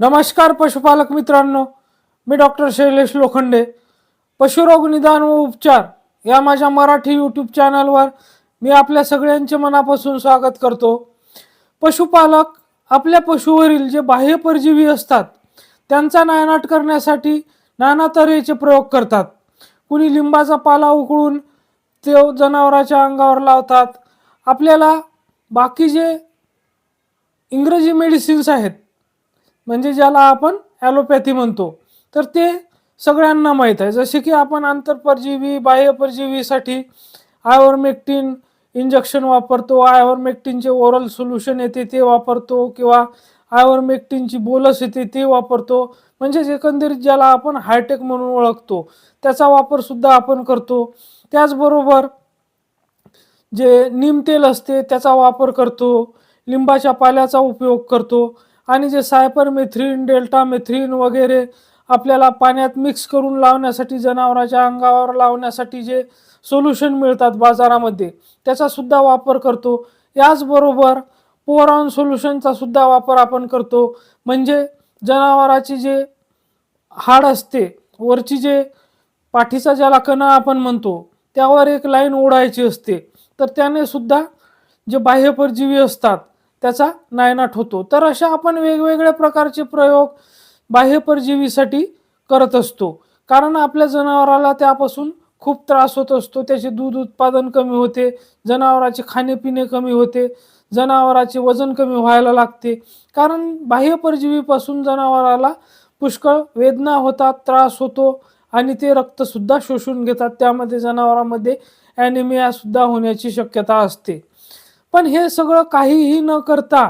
नमस्कार पशुपालक मित्रांनो. मी डॉक्टर शैलेश लोखंडे. पशुरोग निदान व उपचार या माझ्या मराठी यूट्यूब चॅनलवर मी आपल्या सगळ्यांचे मनापासून स्वागत करतो. पशुपालक आपल्या पशुवरील जे बाह्य परजीवी असतात त्यांचा नायनाट करण्यासाठी नाना तऱ्हेचे प्रयोग करतात. कुणी लिंबाचा पाला उकळून ते जनावराच्या अंगावर लावतात. आपल्याला बाकी जे इंग्रजी मेडिसिन्स आहेत म्हणजे ज्याला आपण ॲलोपॅथी म्हणतो. तर ते सगळ्यांना माहीत आहे. जसे की आपण आंतरपरजीवी बाह्यपरजीवीसाठी आयवरमेक्टिन इंजेक्शन वापरतो आयवरमेक्टिनचे ओरल सोल्युशन येते ते वापरतो किंवा आयवरमेक्टिनची बोलस येते ते वापरतो. म्हणजेच एकंदरीत ज्याला आपण हायटेक म्हणून ओळखतो त्याचा वापरसुद्धा आपण करतो. त्याचबरोबर जे नीम तेल असते त्याचा वापर करतो. लिंबाच्या पाल्याचा उपयोग करतो. आणि जे सायपरमेथ्रिन डेल्टामेथ्रिन वगैरे आपल्याला पाण्यात मिक्स करून लावण्यासाठी जनावरांच्या अंगावर लावण्यासाठी जे सोल्युशन मिळतात बाजारामध्ये त्याचा सुद्धा वापर करतो. याचबरोबर पोरॉन सोल्युशनचा सुद्धा वापर आपण करतो. म्हणजे जनावराची जे हाड असते वरची जे पाठीचा ज्याला कणा आपण म्हणतो त्यावर एक लाईन ओढायची असते. तर त्याने सुद्धा जे बाह्य परजीवी असतात त्याचा नायनाट होतो. तर अशा आपण वेगवेगळ्या प्रकारचे प्रयोग बाह्य परजीवीसाठी करत असतो. कारण आपल्या जनावराला त्यापासून खूप त्रास होत असतो. त्याचे दूध उत्पादन कमी होते. जनावराचे खाणेपिणे कमी होते. जनावराचे वजन कमी व्हायला लागते. कारण बाह्य परजीवीपासून जनावराला पुष्कळ वेदना होतात त्रास होतो आणि ते रक्तसुद्धा शोषून घेतात. त्यामध्ये जनावरांमध्ये ॲनिमियासुद्धा होण्याची शक्यता असते. पण हे सगळं काहीही न करता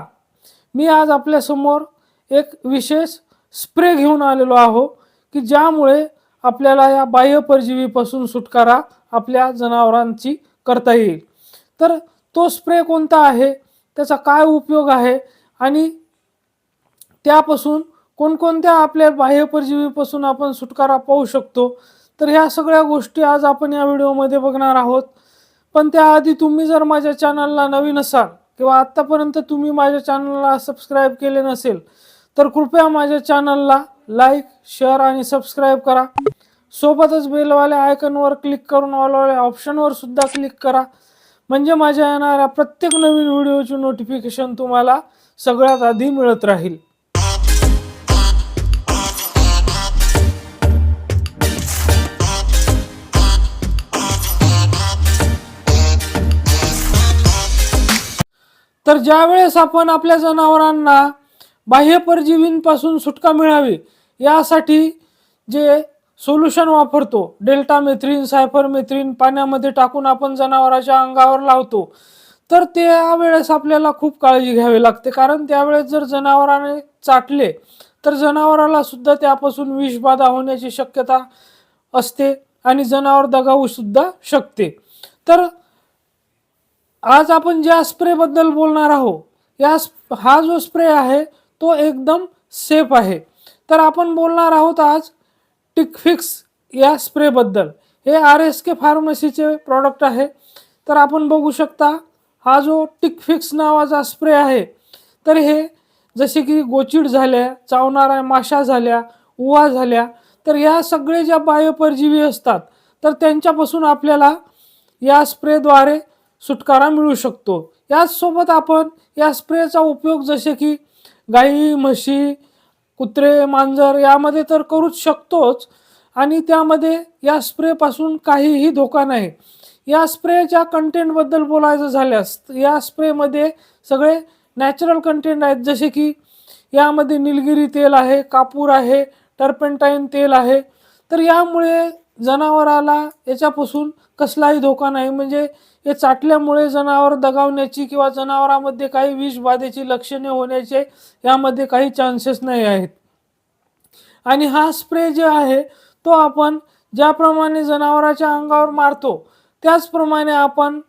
मी आज आपल्यासमोर एक विशेष स्प्रे घेऊन आलेलो आहो की ज्यामुळे आपल्याला या बाह्य परजीवीपासून सुटकारा आपल्या जनावरांची करता येईल. तर तो स्प्रे कोणता आहे? त्याचा काय उपयोग आहे? आणि त्यापासून कोणकोणत्या आपल्या बाह्य परजीवीपासून आपण सुटकारा पाहू शकतो? तर ह्या सगळ्या गोष्टी आज आपण या व्हिडिओमध्ये बघणार आहोत. पण त्याआधी तुम्ही जर माझ्या चॅनलला नवीन असाल किंवा आत्तापर्यंत तुम्ही माझ्या चॅनलला सबस्क्राईब केले नसेल तर कृपया माझ्या चॅनलला लाईक शेअर आणि सबस्क्राईब करा. सोबतच बेलवाल्या आयकनवर क्लिक करून ऑलवाल्या ऑप्शनवर सुद्धा क्लिक करा. म्हणजे माझ्या येणाऱ्या प्रत्येक नवीन व्हिडिओची नोटिफिकेशन तुम्हाला सगळ्यात आधी मिळत राहील. तर ज्या वेळेस आपण आपल्या जनावरांना बाह्य परजीवींपासून सुटका मिळावी यासाठी जे सोल्युशन वापरतो डेल्टा मेथ्रीन सायफर मेथ्रीन पाण्यामध्ये टाकून आपण जनावराच्या अंगावर लावतो तर त्यावेळेस आपल्याला खूप काळजी घ्यावी लागते. कारण त्यावेळेस जर जनावराने चाटले तर जनावराला सुद्धा त्यापासून विषबाधा होण्याची शक्यता असते आणि जनावर दगावू सुद्धा शकते. तर आज आपण ज्या स्प्रेबद्दल बोलणार आहोत या स्प- हा जो स्प्रे आहे तो एकदम सेफ आहे. तर आपण बोलणार आहोत आज टिकफिक्स या स्प्रेबद्दल हे आर एस के फार्मसीचे प्रॉडक्ट आहे. तर आपण बघू शकता हा जो टिकफिक्स नावाचा स्प्रे आहे तर हे जसे की गोचिड झाल्या चावणाऱ्या माशा झाल्या उवा झाल्या तर या सगळे ज्या बाह्यपरजीवी असतात तर त्यांच्यापासून आपल्याला या स्प्रेद्वारे सुटकारा मिळू शकतो. याचसोबत आपण या स्प्रेचा उपयोग जसे की गाई म्हशी कुत्रे मांजर यामध्ये तर करूच शकतोच आणि त्यामध्ये या स्प्रेपासून काहीही धोका नाही. या स्प्रेच्या कंटेंटबद्दल बोलायचं झाल्यास या स्प्रेमध्ये सगळे नॅचरल कंटेंट आहेत. जसे की यामध्ये निलगिरी तेल आहे कापूर आहे टर्पेंटाईन तेल आहे. तर यामुळे जनावराला याच्यापासून कसलाही धोका नाही. म्हणजे हे चाटल्यामुळे जनावर दगावण्याची किंवा जनावरामध्ये काही विषबाधेची लक्षणे होण्याचे यामध्ये काही चान्सेस नाही आहेत. आणि हा स्प्रे जे आहे तो आपण ज्याप्रमाणे जनावराच्या अंगावर मारतो त्याचप्रमाणे आपण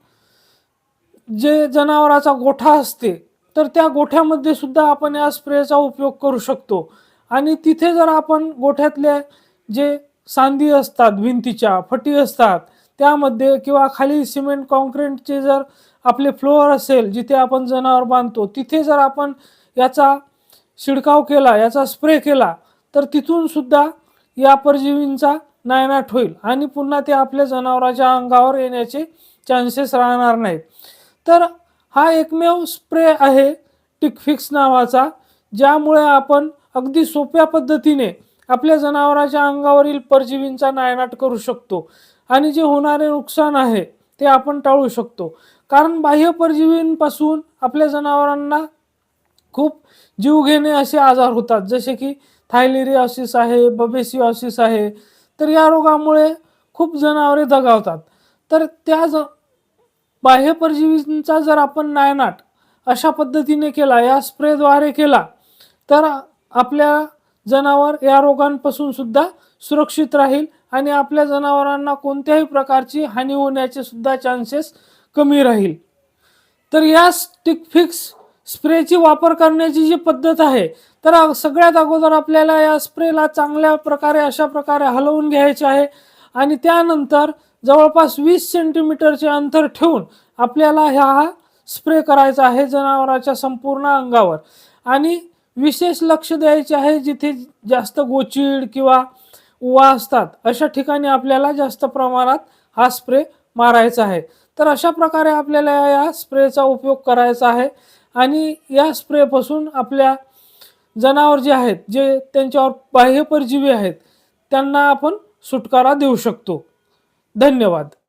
जे जनावराचा गोठा असते तर त्या गोठ्यामध्ये सुद्धा आपण या स्प्रेचा उपयोग करू शकतो. आणि तिथे जर आपण गोठ्यातल्या जे सांधी असतात भिंतीच्या फटी असतात. त्यामध्ये किंवा खाली सिमेंट कॉन्क्रीटचे जर आपले फ्लोअर असेल जिथे आपण जनावर बांधतो तिथे जर आपण याचा शिडकाव केला याचा स्प्रे केला तर तिथून सुद्धा या परजीवींचा नायनाट होईल आणि पुन्हा ते आपल्या जनावराच्या अंगावर येण्याचे चान्सेस राहणार नाहीत. तर हा एकमेव स्प्रे आहे टिकफिक्स नावाचा ज्यामुळे आपण अगदी सोप्या पद्धतीने आपल्या जनावराच्या अंगावरील परजीवींचा नायनाट करू शकतो आणि जे होणारे नुकसान आहे ते आपण टाळू शकतो. कारण बाह्य परजीवींपासून आपल्या जनावरांना खूप जीवघेणे असे आजार होतात. जसे की थायलेरियासिस आहे बबेसिओसिस आहे तर या रोगामुळे खूप जनावरे दगावतात. तर त्या ज बाह्य परजीवींचा जर आपण नायनाट अशा पद्धतीने केला या स्प्रेद्वारे केला तर आपल्या जनावर या रोगांपासून सुद्धा सुरक्षित राहील आणि आपल्या जनावरांना कोणत्याही प्रकारची हानी होण्याचे सुद्धा चान्सेस कमी राहील. तर या स्टिक फिक्स स्प्रेची वापर करण्याची जी पद्धत आहे तर सगळ्यात अगोदर आपल्याला या स्प्रेला चांगल्या प्रकारे अशा प्रकारे हलवून घ्यायचे आहे आणि त्यानंतर जवळपास वीस सेंटीमीटरचे अंतर ठेवून आपल्याला हा स्प्रे करायचा आहे जनावराच्या संपूर्ण अंगावर. आणि विशेष लक्ष द्यायचे आहे जिथे जास्त गोचिड किंवा उवा असतात. अशा ठिकाणी आपल्याला जास्त प्रमाणात हा स्प्रे मारायचा आहे. तर अशा प्रकारे आपल्याला या स्प्रेचा उपयोग करायचा आहे आणि या स्प्रेपासून आपल्या जनावर जे आहेत जे त्यांच्यावर बाह्य परजीवी आहेत त्यांना आपण सुटकारा देऊ शकतो. धन्यवाद.